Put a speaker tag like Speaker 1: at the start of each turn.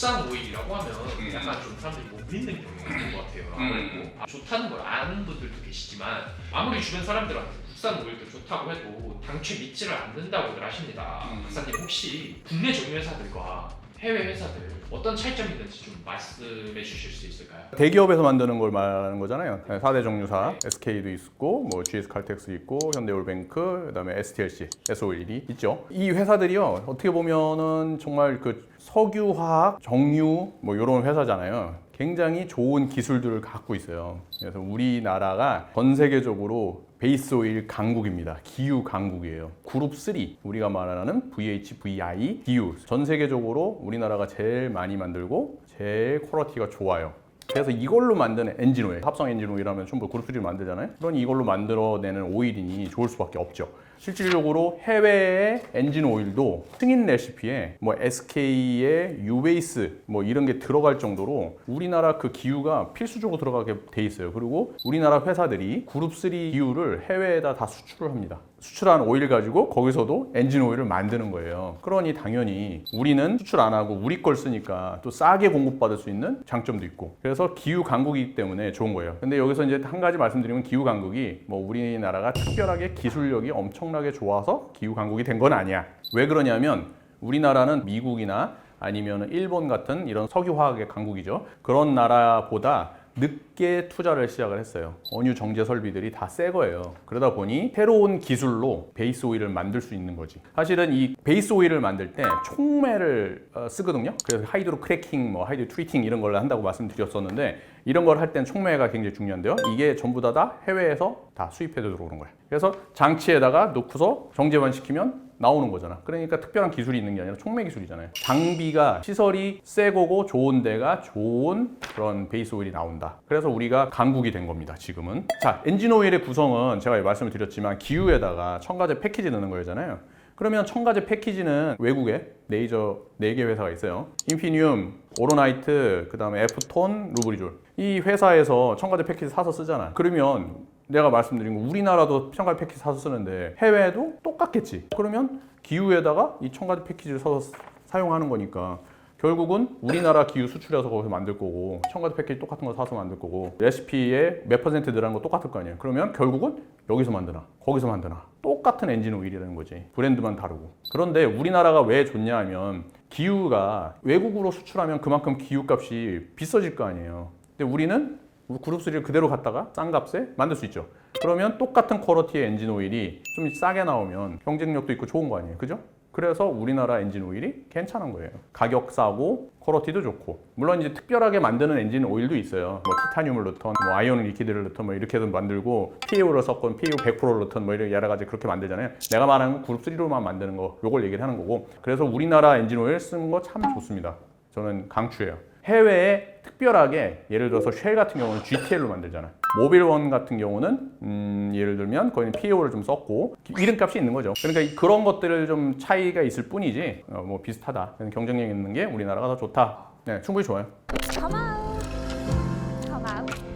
Speaker 1: 국산 오일이라고 하면
Speaker 2: 음.
Speaker 1: 약간 좀 사람들이 못 믿는 경우가 있는 것 같아요.
Speaker 2: 음.
Speaker 1: 아무래도 아, 좋다는 걸 아는 분들도 계시지만 아무리 주변 사람들한테 국산 오일도 좋다고 해도 당최 믿지를 않는다고들 하십니다.
Speaker 2: 음.
Speaker 1: 박사님 혹시 국내 정유 회사들과 해외 회사들 어떤 차이점이 있는지 좀 말씀해 주실 수 있을까요?
Speaker 3: 대기업에서 만드는 걸 말하는 거잖아요. 4대 정유사, SK도 있고, 뭐 GS 칼텍스 있고, 현대올뱅크, 그다음에 STLC, SO일이 있죠. 이 회사들이요, 어떻게 보면은 정말 그 석유화학, 정유 뭐 이런 회사잖아요. 굉장히 좋은 기술들을 갖고 있어요. 그래서 우리나라가 전 세계적으로 베이스 오일 강국입니다. 기유 강국이에요. 그룹 3 우리가 말하는 VHVI 기유 전 세계적으로 우리나라가 제일 많이 만들고 제일 퀄리티가 좋아요. 그래서 이걸로 만드는 엔진 오일, 합성 엔진 오일하면 전부 그룹 3를 만들잖아요. 그러니 이걸로 만들어내는 오일이니 좋을 수밖에 없죠. 실질적으로 해외의 엔진 오일도 승인 레시피에 뭐 SK의 유베이스 뭐 이런 게 들어갈 정도로 우리나라 그 기유가 필수적으로 들어가게 돼 있어요. 그리고 우리나라 회사들이 그룹 3 기유를 해외에다 다 수출을 합니다. 수출한 오일 가지고 거기서도 엔진 오일을 만드는 거예요. 그러니 당연히 우리는 수출 안 하고 우리 걸 쓰니까 또 싸게 공급받을 수 있는 장점도 있고 그래서 기후 강국이기 때문에 좋은 거예요. 근데 여기서 이제 한 가지 말씀드리면 기후 강국이 뭐 우리나라가 특별하게 기술력이 엄청 나게 좋아서 기후 강국이 된 건 아니야. 왜 그러냐면 우리나라는 미국이나 아니면 일본 같은 이런 석유화학의 강국이죠. 그런 나라보다 늦게 투자를 시작을 했어요. 원유 정제 설비들이 다 새 거예요. 그러다 보니 새로운 기술로 베이스 오일을 만들 수 있는 거지. 사실은 이 베이스 오일을 만들 때 촉매를 어, 쓰거든요. 그래서 하이드로 크래킹, 뭐 하이드로 트리팅 이런 걸 한다고 말씀드렸었는데 이런 걸 할땐 촉매가 굉장히 중요한데요. 이게 전부 다, 다 해외에서 다 수입해 들어오는 거예요. 그래서 장치에다가 넣고서 정제만 시키면 나오는 거잖아. 그러니까 특별한 기술이 있는 게 아니라 촉매 기술이잖아요. 장비가 시설이 새 거고 좋은 데가 좋은 그런 베이스 오일이 나온다. 그래서 우리가 강국이 된 겁니다. 지금은. 자, 엔진 오일의 구성은 제가 말씀을 드렸지만 기유에다가 첨가제 패키지 넣는 거잖아요. 그러면 첨가제 패키지는 외국에 레이저 4개 회사가 있어요. 인피니움, 오로나이트, 그 다음에 에프톤, 루브리졸. 이 회사에서 첨가제 패키지 사서 쓰잖아. 그러면 내가 말씀드린 거 우리나라도 첨가제 패키지 사서 쓰는데 해외에도 똑같겠지. 그러면 기후에다가 이 첨가제 패키지를 사서 사용하는 거니까 결국은 우리나라 기후 수출해서 거기서 만들 거고 첨가제 패키지 똑같은 거 사서 만들 거고 레시피에 몇 퍼센트 들어간 거 똑같을 거 아니에요. 그러면 결국은 여기서 만드나 거기서 만드나 똑같은 엔진 오일이라는 거지. 브랜드만 다르고. 그런데 우리나라가 왜 좋냐 하면 기후가 외국으로 수출하면 그만큼 기후값이 비싸질 거 아니에요. 근데 우리는 그룹 3를 그대로 갖다가 싼 값에 만들 수 있죠. 그러면 똑같은 퀄리티의 엔진 오일이 좀 싸게 나오면 경쟁력도 있고 좋은 거 아니에요. 그죠? 그래서 우리나라 엔진 오일이 괜찮은 거예요. 가격 싸고 퀄리티도 좋고. 물론 이제 특별하게 만드는 엔진 오일도 있어요. 뭐 티타늄을 넣던, 뭐 아이온 리퀴드를 넣던 뭐 이렇게도 만들고 PAO를 섞건 PAO 100%를 넣던 뭐 이런 여러 가지 그렇게 만들잖아요. 내가 말하는 건 그룹 3로만 만드는 거 요걸 얘기를 하는 거고. 그래서 우리나라 엔진 오일 쓰는 거 참 좋습니다. 저는 강추해요. 해외에 특별하게 예를 들어서 쉘 같은 경우는 GTL로 만들잖아요. 모빌원 같은 경우는 음, 예를 들면 거기는 PAO를 좀 썼고 이름값이 있는 거죠. 그러니까 이- 그런 것들을 좀 차이가 있을 뿐이지 어, 뭐 비슷하다. 경쟁력 있는 게 우리나라가 더 좋다. 네, 충분히 좋아요.
Speaker 4: Come out.